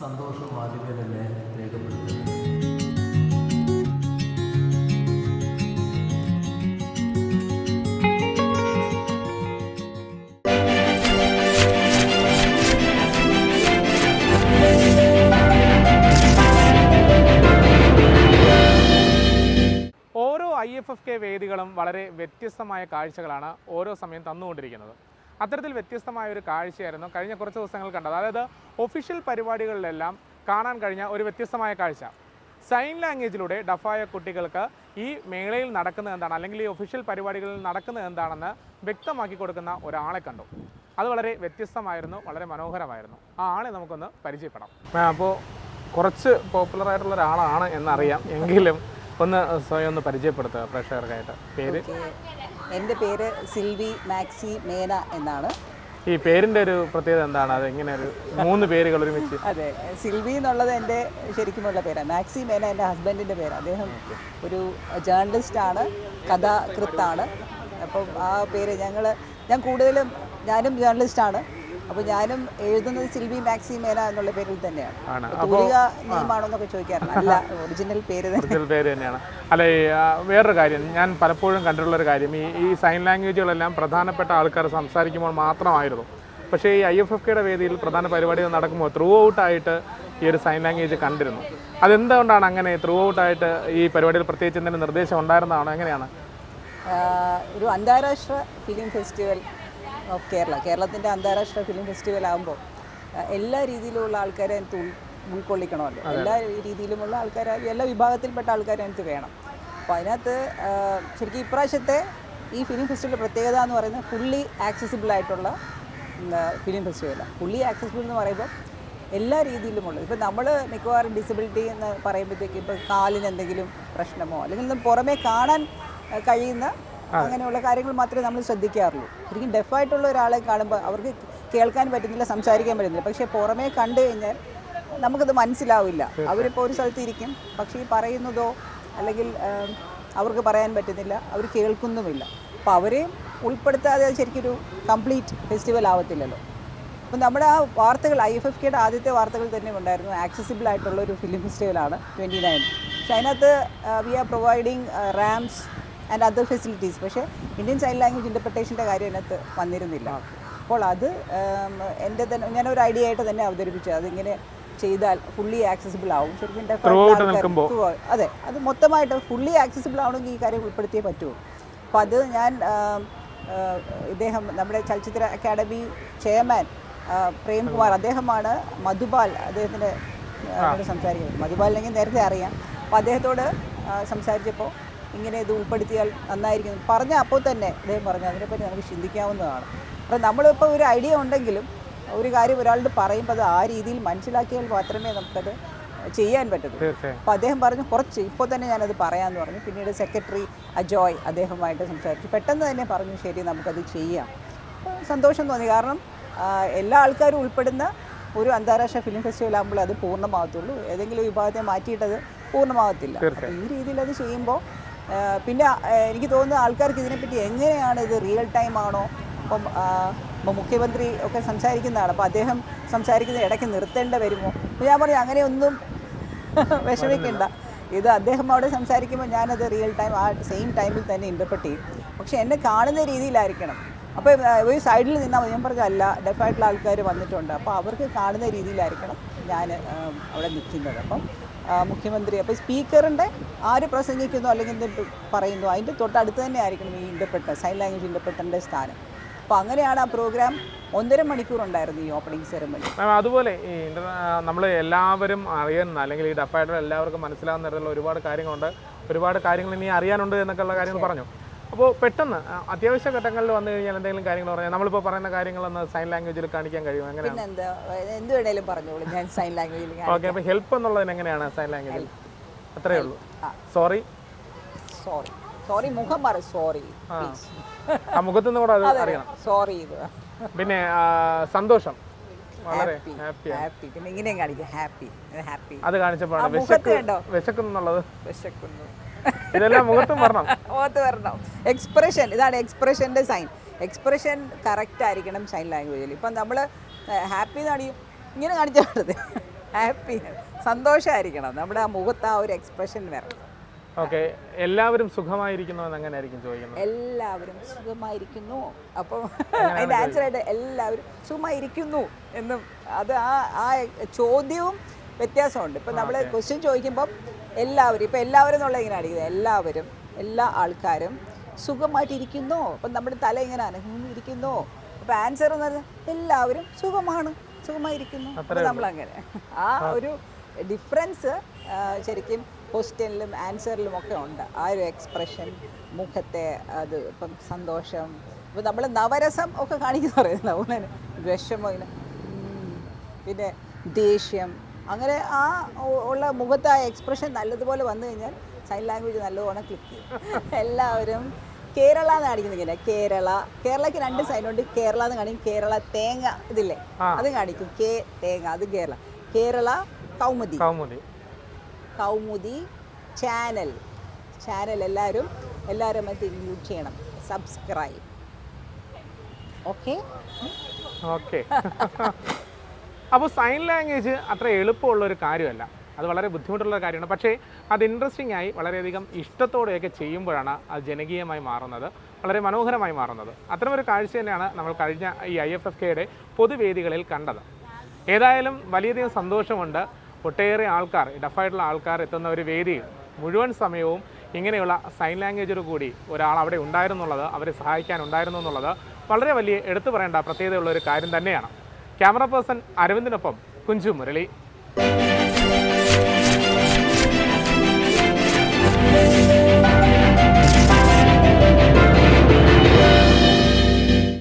സന്തോഷം ആദ്യമേ തന്നെ രേഖപ്പെടുത്തുന്നു. ഐ എഫ് എഫ് കെ വേദികളും വളരെ വ്യത്യസ്തമായ കാഴ്ചകളാണ് ഓരോ സമയം തന്നുകൊണ്ടിരിക്കുന്നത്. അത്തരത്തിൽ വ്യത്യസ്തമായ ഒരു കാഴ്ചയായിരുന്നു കഴിഞ്ഞ കുറച്ച് ദിവസങ്ങൾ കണ്ടത്. അതായത് ഒഫീഷ്യൽ പരിപാടികളിലെല്ലാം കാണാൻ കഴിഞ്ഞ ഒരു വ്യത്യസ്തമായ കാഴ്ച. സൈൻ ലാംഗ്വേജിലൂടെ ഡഫായ കുട്ടികൾക്ക് ഈ മേളയിൽ നടക്കുന്നത് എന്താണ്? അല്ലെങ്കിൽ ഈ ഒഫീഷ്യൽ പരിപാടികളിൽ നടക്കുന്നത് എന്താണെന്ന് വ്യക്തമാക്കി കൊടുക്കുന്ന ഒരാളെ കണ്ടു. അത് വളരെ വ്യത്യസ്തമായിരുന്നു വളരെ മനോഹരമായിരുന്നു. ആ ആളെ നമുക്കൊന്ന് പരിചയപ്പെടാം. അപ്പോൾ കുറച്ച് പോപ്പുലർ ആയിട്ടുള്ള ഒരാളാണ് എന്നറിയാം. എങ്കിലും ഒന്ന് സ്വയം ഒന്ന് പരിചയപ്പെടുത്തുക പ്രേക്ഷകർക്കായിട്ട്. പേര്. എന്റെ പേര് സിൽവി മാക്സി മേന എന്നാണ്. ഈ പേരിന്റെ ഒരു പ്രത്യേകത എന്താണ്? അത് എങ്ങനെ ഒരു മൂന്ന് പേരുകൾ ഒരുമിച്ച്? അതെ സിൽവി എന്നുള്ളത് എന്റെ ശരിക്കുമുള്ള പേരാണ്. മാക്സി മേന എന്റെ ഹസ്ബൻഡിന്റെ പേര് അദ്ദേഹം ഒരു ജേർണലിസ്റ്റാണ് കഥാകൃത്താണ്. അപ്പം ആ പേര് ഞങ്ങൾ ഞാൻ കൂടുതലും ഞാനും ജേർണലിസ്റ്റാണ് അപ്പോൾ ഞാനും എഴുതുന്നത് സിൽവി മാക്സി മേന എന്നുള്ള പേരിൽ തന്നെയാണ്. തൂലിക നെയ്മാണോന്നൊക്കെ ചോദിക്കാറുണ്ട്. അല്ല ഒറിജിനൽ പേര് ഒറിജിനൽ പേര് തന്നെയാണ്. അല്ല വേറൊരു കാര്യം ഞാൻ പലപ്പോഴും കണ്ടിട്ടുള്ള ഒരു കാര്യം ഈ ഈ സൈൻ ലാംഗ്വേജുകളെല്ലാം പ്രധാനപ്പെട്ട ആൾക്കാർ സംസാരിക്കുമ്പോൾ മാത്രമായിരുന്നു. പക്ഷേ ഈ ഐ എഫ് എഫ് കെയുടെ വേദിയിൽ പ്രധാന പരിപാടികൾ നടക്കുമ്പോൾ ത്രൂ ഔട്ടായിട്ട് ഈ ഒരു സൈൻ ലാംഗ്വേജ് കണ്ടിരുന്നു. അതെന്തുകൊണ്ടാണ് അങ്ങനെ ത്രൂ ഔട്ടായിട്ട് ഈ പരിപാടിയിൽ പ്രത്യേകിച്ച് എന്തെങ്കിലും നിർദ്ദേശം ഉണ്ടായിരുന്നതാണോ? എങ്ങനെയാണ്? ഒരു അന്താരാഷ്ട്ര ഫിലിം ഫെസ്റ്റിവൽ ഓഫ് കേരള. കേരളത്തിന്റെ അന്താരാഷ്ട്ര ഫിലിം ഫെസ്റ്റിവൽ ആകുമ്പോൾ എല്ലാ രീതിയിലുള്ള ആൾക്കാരെ അതിനകത്ത് ഉൾ ഉൾക്കൊള്ളിക്കണമല്ലോ. എല്ലാ രീതിയിലുമുള്ള ആൾക്കാർ എല്ലാ വിഭാഗത്തിൽപ്പെട്ട ആൾക്കാരെ അതിനകത്ത് വേണം. അപ്പോൾ അതിനകത്ത് ശരിക്കും ഇപ്രാവശ്യത്തെ ഈ ഫിലിം ഫെസ്റ്റിവലിന്റെ പ്രത്യേകത എന്ന് പറയുന്നത് ഫുള്ളി ആക്സസിബിൾ ആയിട്ടുള്ള ഫിലിം ഫെസ്റ്റിവലാണ് ഫുള്ളി ആക്സസിബിൾ എന്ന് പറയുമ്പോൾ എല്ലാ രീതിയിലുമുള്ളത് ഇപ്പം നമ്മൾ മിക്കവാറും ഡിസബിലിറ്റി എന്ന് പറയുമ്പോഴത്തേക്ക് ഇപ്പോൾ കാലിന് എന്തെങ്കിലും പ്രശ്നമോ അല്ലെങ്കിൽ പുറമേ കാണാൻ കഴിയുന്ന അങ്ങനെയുള്ള കാര്യങ്ങൾ മാത്രമേ നമ്മൾ ശ്രദ്ധിക്കാറുള്ളൂ. ശരിക്കും ഡെഫായിട്ടുള്ള ഒരാളെ കാണുമ്പോൾ അവർക്ക് കേൾക്കാൻ പറ്റുന്നില്ല സംസാരിക്കാൻ പറ്റുന്നില്ല. പക്ഷേ പുറമേ കണ്ടു കഴിഞ്ഞാൽ നമുക്കത് മനസ്സിലാവില്ല. അവരിപ്പോൾ ഒരു സ്ഥലത്ത് ഇരിക്കും പക്ഷേ ഈ പറയുന്നതോ അല്ലെങ്കിൽ അവർക്ക് പറയാൻ പറ്റുന്നില്ല അവർ കേൾക്കുന്നുമില്ല. അപ്പോൾ അവരെയും ഉൾപ്പെടുത്താതെ ശരിക്കൊരു കംപ്ലീറ്റ് ഫെസ്റ്റിവൽ ആവത്തില്ലല്ലോ. അപ്പം നമ്മുടെ ആ വാർത്തകൾ ഐ എഫ് എഫ് കെയുടെ ആദ്യത്തെ വാർത്തകൾ തന്നെ ഉണ്ടായിരുന്നു. ആക്സസിബിൾ ആയിട്ടുള്ള ഒരു ഫിലിം ഫെസ്റ്റിവലാണ് ട്വന്റി നയൻ പക്ഷേ അതിനകത്ത് we are providing ramps and other facilities പക്ഷേ ഇന്ത്യൻ സൈൻ ലാംഗ്വേജ് ഇന്റർപ്രിട്ടേഷന്റെ കാര്യം അതിനകത്ത് വന്നിരുന്നില്ല. അപ്പോൾ അത് എന്റെ തന്നെ ഞാനൊരു ഐഡിയ ആയിട്ട് തന്നെ അവതരിപ്പിച്ചു. അതിങ്ങനെ ചെയ്താൽ ഫുള്ളി ആക്സസിബിൾ ആവും. ശരിക്കും. അതെ അത് മൊത്തമായിട്ട് ഫുള്ളി ആക്സസിബിൾ ആവണമെങ്കിൽ ഈ കാര്യം ഉൾപ്പെടുത്തിയേ പറ്റുമോ അപ്പോൾ അത് ഞാൻ ഇദ്ദേഹം നമ്മുടെ ചലച്ചിത്ര അക്കാദമി ചെയർമാൻ പ്രേംകുമാർ അദ്ദേഹമാണ് മധുപാൽ അദ്ദേഹത്തിന്റെ സംസാരിക്കുന്നത്. മധുപാലിനെങ്കിൽ നേരത്തെ അറിയാം. അപ്പോൾ അദ്ദേഹത്തോട് സംസാരിച്ചപ്പോൾ ഇങ്ങനെ ഇത് ഉൾപ്പെടുത്തിയാൽ നന്നായിരിക്കും. പറഞ്ഞ അപ്പോൾ തന്നെ അദ്ദേഹം പറഞ്ഞു അതിനെപ്പറ്റി നമുക്ക് ചിന്തിക്കാവുന്നതാണ്. അപ്പോൾ നമ്മളിപ്പോൾ ഒരു ഐഡിയ ഉണ്ടെങ്കിലും ഒരു കാര്യം ഒരാളോട് പറയുമ്പോൾ അത് ആ രീതിയിൽ മനസ്സിലാക്കിയാൽ മാത്രമേ നമുക്കത് ചെയ്യാൻ പറ്റത്തുള്ളൂ. അപ്പോൾ അദ്ദേഹം പറഞ്ഞു കുറച്ച് ഇപ്പോൾ തന്നെ ഞാനത് പറയാമെന്ന് പറഞ്ഞു. പിന്നീട് സെക്രട്ടറി അജോയ് അദ്ദേഹവുമായിട്ട് സംസാരിച്ചു. പെട്ടെന്ന് തന്നെ പറഞ്ഞു ശരി നമുക്കത് ചെയ്യാം. സന്തോഷം തോന്നി. കാരണം എല്ലാ ആൾക്കാരും ഉൾപ്പെടുന്ന ഒരു അന്താരാഷ്ട്ര ഫിലിം ഫെസ്റ്റിവൽ ആകുമ്പോൾ അത് പൂർണമാകത്തുള്ളൂ. ഏതെങ്കിലും വിഭാഗത്തെ മാറ്റിയിട്ടത് പൂർണമാകത്തില്ല. ഈ രീതിയിൽ അത് ചെയ്യുമ്പോൾ പിന്നെ എനിക്ക് തോന്നുന്നത് ആൾക്കാർക്ക് ഇതിനെപ്പറ്റി എങ്ങനെയാണ് ഇത് റിയൽ ടൈം ആണോ? അപ്പം മുഖ്യമന്ത്രി ഒക്കെ സംസാരിക്കുന്നതാണ്. അപ്പോൾ അദ്ദേഹം സംസാരിക്കുന്ന ഇടയ്ക്ക് നിർത്തേണ്ട വരുമോ? ഞാൻ പറഞ്ഞു അങ്ങനെയൊന്നും വിഷമിക്കണ്ട. ഇത് അദ്ദേഹം അവിടെ സംസാരിക്കുമ്പോൾ ഞാനത് റിയൽ ടൈം ആ സെയിം ടൈമിൽ തന്നെ ഇന്റർപ്രറ്റ് ചെയ്യും. പക്ഷേ എന്നെ കാണുന്ന രീതിയിലായിരിക്കണം. അപ്പോൾ ഒരു സൈഡിൽ നിന്നാൽ. ഞാൻ പറഞ്ഞല്ല ഡെഫായിട്ടുള്ള ആൾക്കാർ വന്നിട്ടുണ്ട്. അപ്പോൾ അവർക്ക് കാണുന്ന രീതിയിലായിരിക്കണം ഞാൻ അവിടെ നിൽക്കുന്നത്. അപ്പം മുഖ്യമന്ത്രി. അപ്പോൾ സ്പീക്കറിന്റെ ആര് പ്രസംഗിക്കുന്നു അല്ലെങ്കിൽ എന്ത് പറയുന്നു അതിന്റെ തൊട്ടടുത്ത് തന്നെ ആയിരിക്കണം ഈ ഇന്റർപ്രറ്റർ സൈൻ ലാംഗ്വേജ് ഇന്റർപ്രറ്ററിന്റെ സ്ഥാനം. അപ്പോൾ അങ്ങനെയാണ് ആ പ്രോഗ്രാം ഒന്നര മണിക്കൂർ ഉണ്ടായിരുന്നു ഈ ഓപ്പണിംഗ് സെറമണി മാം അതുപോലെ ഈ നമ്മൾ എല്ലാവരും അറിയുന്ന അല്ലെങ്കിൽ ഈ ഡഫായിട്ട് എല്ലാവർക്കും മനസ്സിലാകുന്ന തരത്തിലുള്ള ഒരുപാട് കാര്യങ്ങളുണ്ട്. ഒരുപാട് കാര്യങ്ങൾ ഇനി അറിയാനുണ്ട് എന്നൊക്കെയുള്ള കാര്യങ്ങൾ പറഞ്ഞു. അപ്പോൾ പെട്ടെന്ന് അത്യാവശ്യ ഘട്ടങ്ങളിൽ വന്നു കഴിഞ്ഞാൽ എന്തെങ്കിലും കാര്യങ്ങൾ പറഞ്ഞാൽ നമ്മളിപ്പോൾ പറയുന്ന കാര്യങ്ങളൊന്ന് സൈൻ ലാംഗ്വേജിൽ കാണിക്കാൻ കഴിയും അങ്ങനെ പിന്നെന്താ എന്ത് വേണേലും പറഞ്ഞോളൂ ഞാൻ സൈൻ ലാംഗ്വേജിൽ ഓക്കെ അപ്പോൾ ഹെൽപ്പ് എന്നുള്ളതിന് എങ്ങനെയാണ് സൈൻ ലാംഗ്വേജിൽ അത്രയേ ഉള്ളൂ. സോറി സോറി സോറി മുഖം പറ സോറി ആ. മുഖത്തു നിന്ന് കൂടെ അത് അറിയണം. സോറി ഇത്. പിന്നെ സന്തോഷം. വളരെ ഹാപ്പി ഹാപ്പി ഹാപ്പി പിന്നെ ഇങ്ങനെയും കാണിക്കാം. ഹാപ്പി ഹാപ്പി അത് കാണിച്ചപ്പോഴാണ് വിശക്കുന്നുള്ളത്. വിശക്കുന്നു. ഇതെല്ലാം മുഖത്തും വരണം. മുഖത്ത് വരണം. എക്സ്പ്രഷൻ ഇതാണ് എക്സ്പ്രഷന്റെ സൈൻ എക്സ്പ്രഷൻ കറക്റ്റ് ആയിരിക്കണം സൈൻ ലാംഗ്വേജിൽ ഇപ്പം നമ്മൾ ഹാപ്പി എന്നാണ് ഇങ്ങനെ കാണിച്ചാൽ മതി. ഹാപ്പി സന്തോഷമായിരിക്കണം നമ്മുടെ ആ മുഖത്ത് ആ ഒരു എക്സ്പ്രഷൻ വരണം ഓക്കെ എല്ലാവരും സുഖമായിരിക്കുന്നു എന്നെങ്ങനെയായിരിക്കും ചോദിക്കുന്നത്. എല്ലാവരും സുഖമായിരിക്കുന്നു. അപ്പം അതിന്റെ ആൻസർ ആയിട്ട് എല്ലാവരും സുഖമായിരിക്കുന്നു എന്നും അത് ആ ആ ചോദ്യവും വ്യത്യാസമുണ്ട്. ഇപ്പം നമ്മൾ ക്വസ്റ്റ്യൻ ചോദിക്കുമ്പം എല്ലാവരും ഇപ്പം എല്ലാവരും എന്നുള്ള ഇങ്ങനെ അടിക്കുന്നത് എല്ലാവരും എല്ലാ ആൾക്കാരും സുഖമായിട്ടിരിക്കുന്നു. അപ്പം നമ്മുടെ തല ഇങ്ങനെ ഇരിക്കുന്നു. അപ്പം ആൻസർ എന്ന് പറഞ്ഞാൽ എല്ലാവരും സുഖമാണ് സുഖമായിരിക്കുന്നു. അപ്പം നമ്മളങ്ങനെ. ആ ഒരു ഡിഫറൻസ് ശരിക്കും ക്വസ്റ്റ്യനിലും ആൻസറിലും ഒക്കെ ഉണ്ട്. ആ ഒരു എക്സ്പ്രഷൻ മുഖത്തെ അത് ഇപ്പം സന്തോഷം. ഇപ്പം നമ്മൾ നവരസം ഒക്കെ കാണിക്കുന്ന പറയുന്നത് അതുപോലെ തന്നെ വിഷമം പിന്നെ ദേഷ്യം അങ്ങനെ ആ ഉള്ള മുഖത്ത് ആ എക്സ്പ്രഷൻ നല്ലതുപോലെ വന്നു കഴിഞ്ഞാൽ സൈൻ ലാംഗ്വേജ് നല്ലവണ്ണം ക്ലിക്ക് ചെയ്യും. എല്ലാവരും കേരള എന്ന് കാണിക്കുന്നത് ഇങ്ങനെ കേരള. കേരളക്ക് രണ്ട് സൈനുണ്ട് കേരള എന്ന് കാണിക്കും. കേരള തേങ്ങ ഇതില്ലേ? അത് കാണിക്കും. കേ തേങ്ങ അത് കേരള. കേരള കൗമുദി. കൗമുദി. കൗമുദി ചാനൽ ചാനൽ എല്ലാവരും എല്ലാവരും അത് ഇൻക്ലൂഡ് ചെയ്യണം. സബ്സ്ക്രൈബ് ഓക്കെ ഓക്കെ അപ്പോൾ സൈൻ ലാംഗ്വേജ് അത്ര എളുപ്പമുള്ള ഒരു കാര്യമല്ല. അത് വളരെ ബുദ്ധിമുട്ടുള്ള കാര്യമാണ്. പക്ഷേ അത് ഇൻട്രസ്റ്റിംഗ് ആയി വളരെയധികം ഇഷ്ടത്തോടെയൊക്കെ ചെയ്യുമ്പോഴാണ് അത് ജനകീയമായി മാറുന്നത് വളരെ മനോഹരമായി മാറുന്നത്. അത്തരമൊരു കാഴ്ച തന്നെയാണ് നമ്മൾ കഴിഞ്ഞ ഈ ഐ എഫ് എഫ് കെയുടെ പൊതുവേദികളിൽ കണ്ടത്. ഏതായാലും വലിയധികം സന്തോഷമുണ്ട് ഒട്ടേറെ ആൾക്കാർ ഡഫായിട്ടുള്ള ആൾക്കാർ എത്തുന്ന ഒരു വേദിയിൽ മുഴുവൻ സമയവും ഇങ്ങനെയുള്ള സൈൻ ലാംഗ്വേജോട് കൂടി ഒരാൾ അവിടെ ഉണ്ടായിരുന്നുള്ളത് അവരെ സഹായിക്കാൻ ഉണ്ടായിരുന്നു എന്നുള്ളത് വളരെ വലിയ എടുത്തു പറയേണ്ട പ്രത്യേകതയുള്ള ഒരു കാര്യം തന്നെയാണ്. ക്യാമറ പേഴ്സൺ അരവിന്ദിനൊപ്പം കുഞ്ചു മുരളി.